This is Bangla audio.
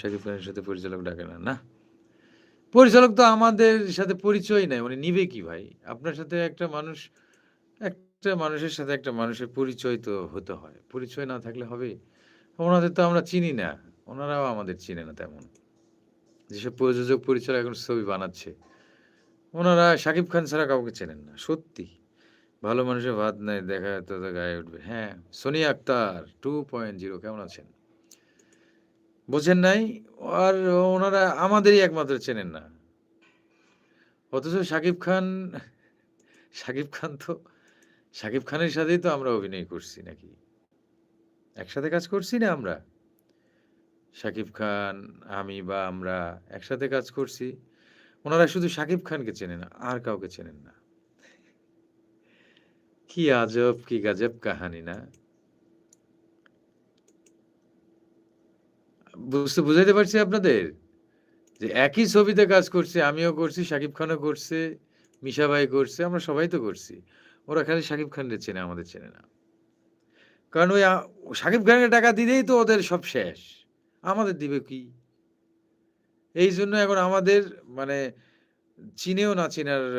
শাকিব খানের সাথে পরিচালক ডাকে না না? পরিচালক তো আমাদের সাথে পরিচয় নাই মানে নিবে কি ভাই? আপনার সাথে একটা মানুষ, একটা মানুষের সাথে একটা মানুষের পরিচয় তো হতে হয়। পরিচয় না থাকলে হবে? ওনাদের তো আমরা চিনি না, ওনারাও আমাদের চিনে না তেমন। যেসব প্রযোজক, পরিচালক এখন ছবি বানাচ্ছে, ওনারা শাকিব খান ছাড়া কাউকে চেনেন না, সত্যি। ভালো মানুষের ভাত নাই, দেখা তো গায়ে উঠবে। হ্যাঁ Sonia Akter two point zero কেমন আছেন? বোঝেন নাই? আর ওনারা আমাদেরই একমাত্র চেনেন না। অথচ শাকিব খান শাকিব খান তো, শাকিব খানের সাথেই তো আমরা অভিনয় করছি নাকি? একসাথে কাজ করছি না আমরা? শাকিব খান, আমি বা আমরা একসাথে কাজ করছি। ওনারা শুধু শাকিব খানকে চেনেন না আর কাউকে চেনেন না। কি আজব, কি গাজব কাহানি না? বুঝতে বুঝাইতে পারছি আপনাদের? যে একই ছবিতে কাজ করছি, আমিও করছি, শাকিব খানও করছে, মিশা ভাই করছে, আমরা সবাই তো করছি। ওরা খালি শাকিব খানকে চেনে, আমাদের চেনে না। কারণ ওই শাকিব খানকে টাকা দিলেই তো ওদের সব শেষ। আমাদের দিবে কি? এই জন্য এখন আমাদের মানে চিনেও না চিনার